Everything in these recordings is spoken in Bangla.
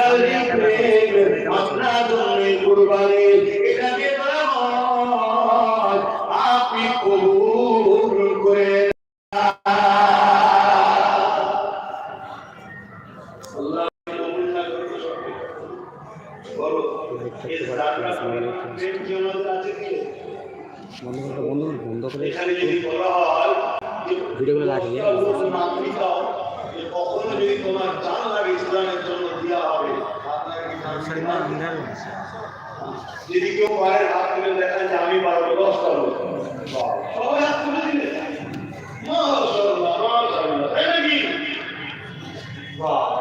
আল্লাহর প্রেম আপনার জন্য আপনি কবুল করে যদি কেউ পারে হাত তুলে দেখান যে আমি পারব দশ পারব। সবাই হাত তুলে দিলে। মাশাআল্লাহ, মাশাআল্লাহ, তাই নাকি? বাহ,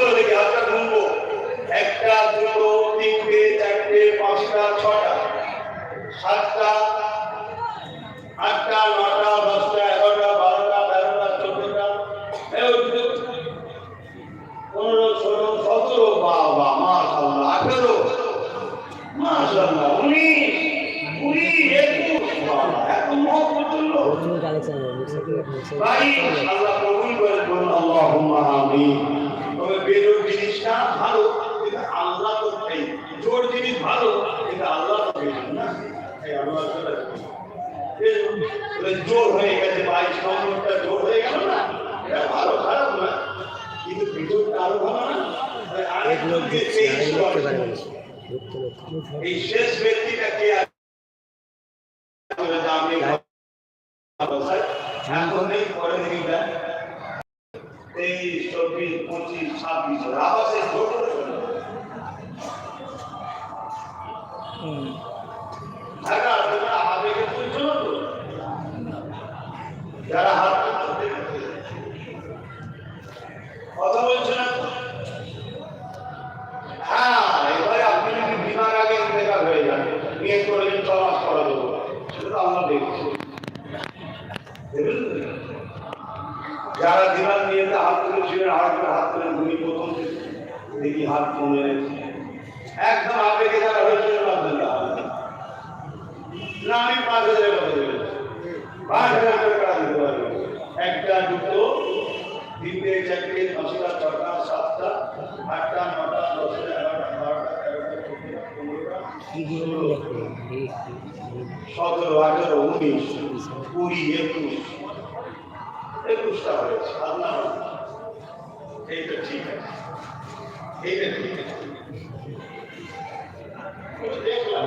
হাত দেখি হাতটা গুনবো একটা দুটো তিনটে চারটে পাঁচটা ছটা সাতটা আটটা নটা দশটা এগারোটা বারোটা তেরোটা চোদ্দটা পনেরো ষোলো সতেরো বাবা মাশাল্লাহ আঠেরো মাশাল্লাহ উনিশ কুড়ি একুশ এত মহব্বত লোক প্রথম আল্লাহ কবুল করে বলুন আমিন। ভালো এই জোর হয়ে গেছে বাইশ নম্বরটা জোর হয়ে গেল না এটা ভালো খারাপ না কিন্তু বেজোরটা আরও ভালো না এই শেষ ব্যক্তিটা কে দেখি চব্বিশ, পঁচিশ, ছাব্বিশ আবার সেই জোর করে চলে যাবে। ঢাকা, তোমরা আবেগে তুলছো না তো? যারা হাত তুলছে, কথা বলছে না তো? হ্যাঁ, এবারে আপনি যদি বিমার আগে ইন্তেকাল হয়ে যান, নিয়ে করলেন ছ মাস পরে দেবো। সেটা তো আল্লাহ দেখছে। দেখলেন তো? যারা দিবার নিয়ে হাত তুলেছিলেন হাত করে হাত তুলে ঘুরি প্রথম থেকে দেখি হাত কমে গেছে একদম আবেগে যারা হয়েছিল ভাবছেন না না আমি পাঁচ হাজার কথা দেবেন পাঁচ হাজার করে টাকা দিতে পারব একটা দুটো তিনটে চারটে পাঁচটা ছটা সাতটা, আটটা, নটা, দশটা, এগারোটা, বারোটা সতেরো, আঠেরো, উনিশ, কুড়ি, একুশ, একুশটা হয়েছে আল্লাহ এইটা ঠিক আছে। এইটা ঠিক আছে। দেখলাম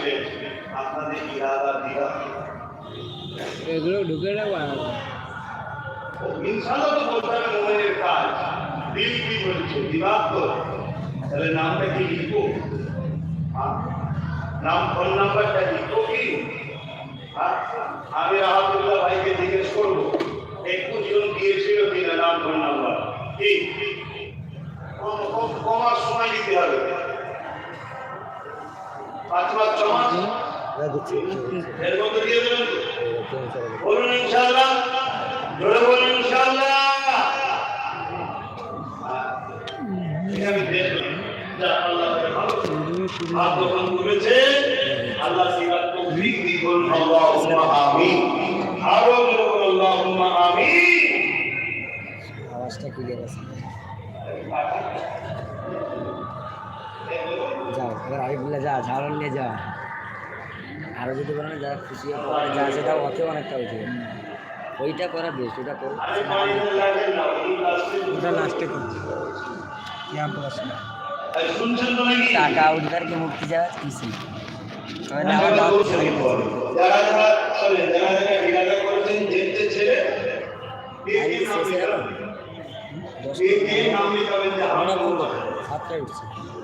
তুলেছিলেন আপনাদের ইরাদা দিরা এগুলো ঢুকে রাখব ইনশাল্লাহ তো বলতে হবে মোবাইলের কাজ। দিল কি বলছে? দিমাগ তো। তাহলে নামটা কি লিখব? নাম ফোন নাম্বারটা লিখব কি? আমি রাহাতুল্লাহ ভাইকে জিজ্ঞেস করব। একুশ জন দিয়েছিল কিনা নাম ফোন নাম্বার? কি? কম- কম- কমার সময় দিতে হবে। পাঁচ মাস ছ মাস এর মধ্যে দিয়ে দেবেন বলুন আমি আল্লাহ হাত যখন তুলেছে আল্লাহ সিরাত তৌফিক দি বলুন আল্লাহুম্মা আমিন আরও বলুন আল্লাহুম্মা আওয়াজটা ক্লিয়ার আছে এবার আরিফ বললে যা ঝাড়ন নিয়ে যা। আরও যদি বলেন যা খুশি যা সেটা অতে অনেকটা হয়েছে। ওইটা করা বেস্ট ওটা করো। ওটা লাস্টে টাকা উদ্ধার কে মুক্তি যাওয়া কিছু সাতটায় উঠছে।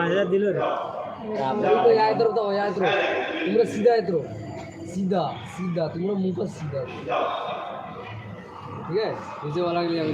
পাঁচ হাজার দিল রে। তোমরা সিধা এত সিধা সিধা তোমরা মুখ সিধা। ঠিক আছে? বুঝতে ভালো লাগলে আমি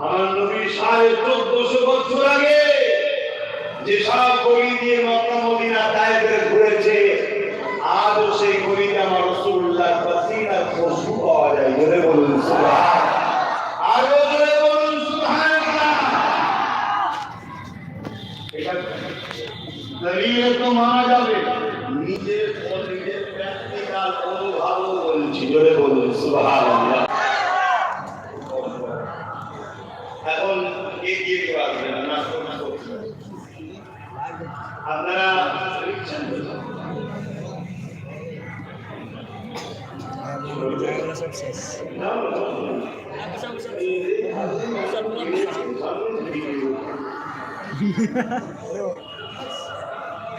আমার নবী আরও বলুন নিজের নিজের অনুভবও বলছি জোরে বলুন সুবহানাল্লাহ। এগিয়ে কেউ আসবেন না না করতে আপনারা লিখছেন তো? সব শেষ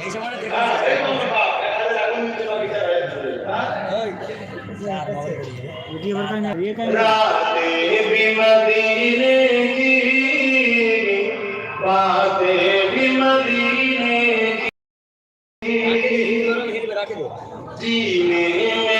এই সময় হ্যাঁ, একদম বাবা, দেখা যায় এখন নিতে বাকি যা だけで。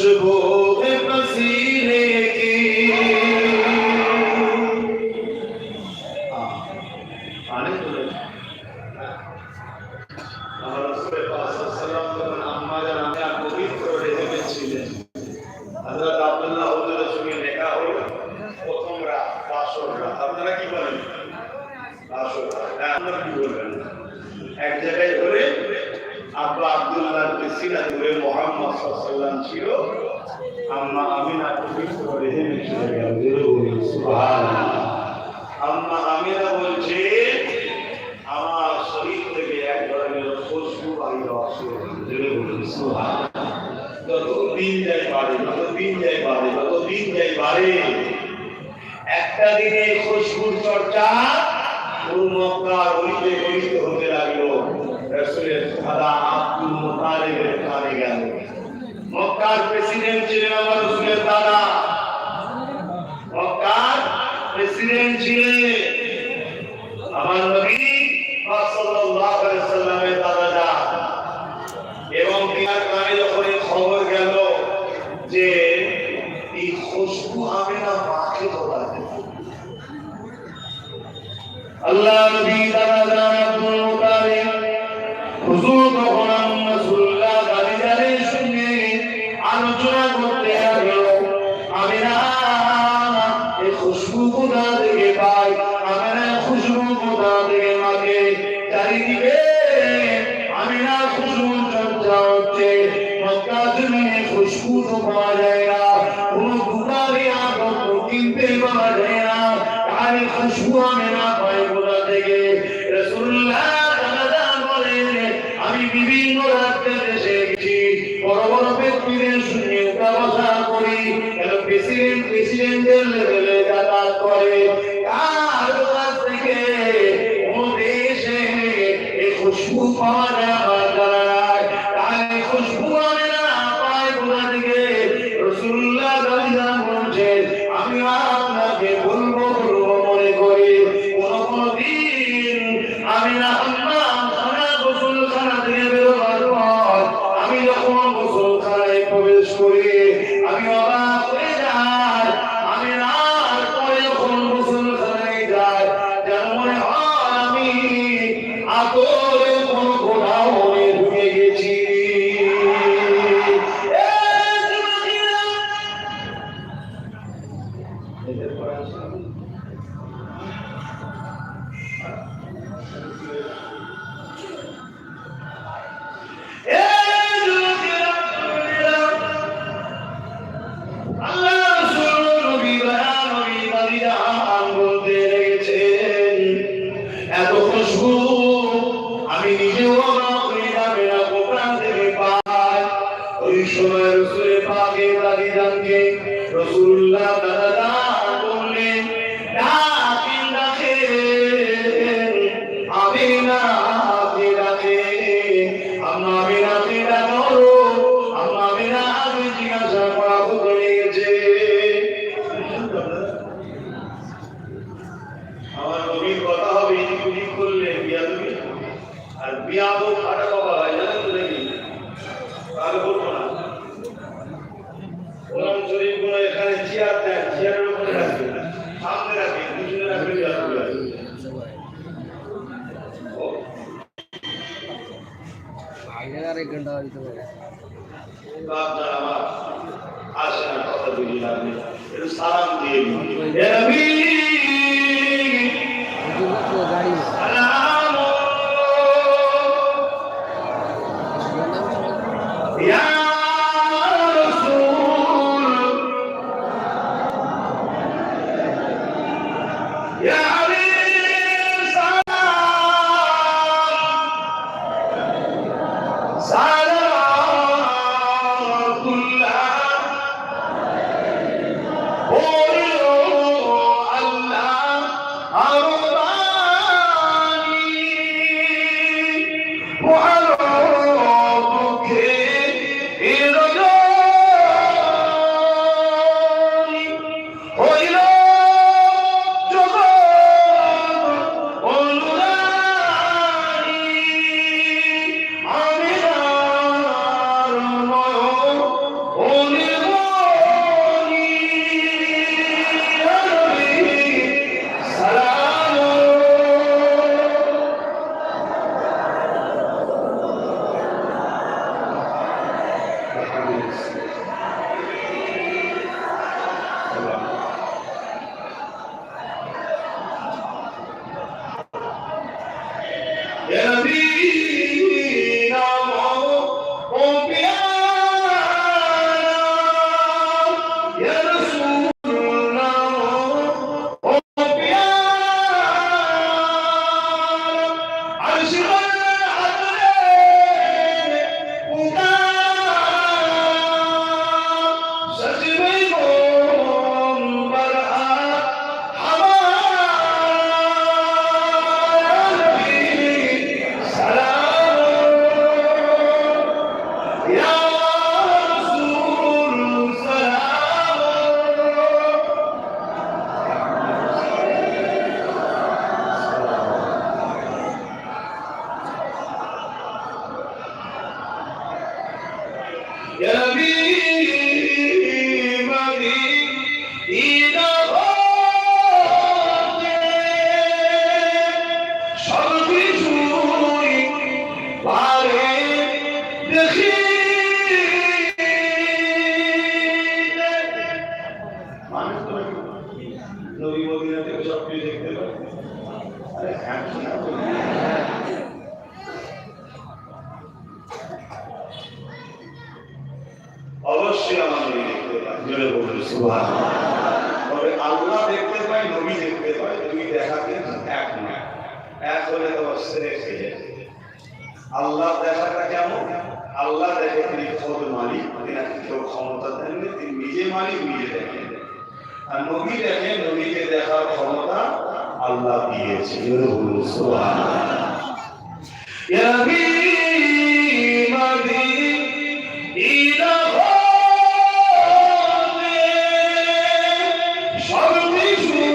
живу. আম্মা আমিরা আমার শরীর থেকে এক ধরনের খুশবু বাড়ি যত দিন যায় বাড়ে যত দিন যায় বাড়ে যত একটা দিনে খুশবুর চর্চা লাগল। রাসূলের সাদা আব্দুল মক্কার প্রেসিডেন্ট ছিলেন আমার দিয়েছিলেন আমার পাওয়া যায় না নিজের আর এক ঘণ্টা দিতে পারে। গাড়ি Yeah. Yeah. দেখতে আল্লাহ দেখতে নবী দেখতে দেখা কিন্তু এক এক হলে তো সেরে খেয়ে আল্লাহ দেখাটা কেমন আল্লাহ দেখে তিনি মালিক কেউ ক্ষমতা দেননি তিনি নিজে মালিক, নিজে দেখেন। আর নবী দেখেন, নবীকে দেখার ক্ষমতা আল্লাহ দিয়েছে। সব কিছুই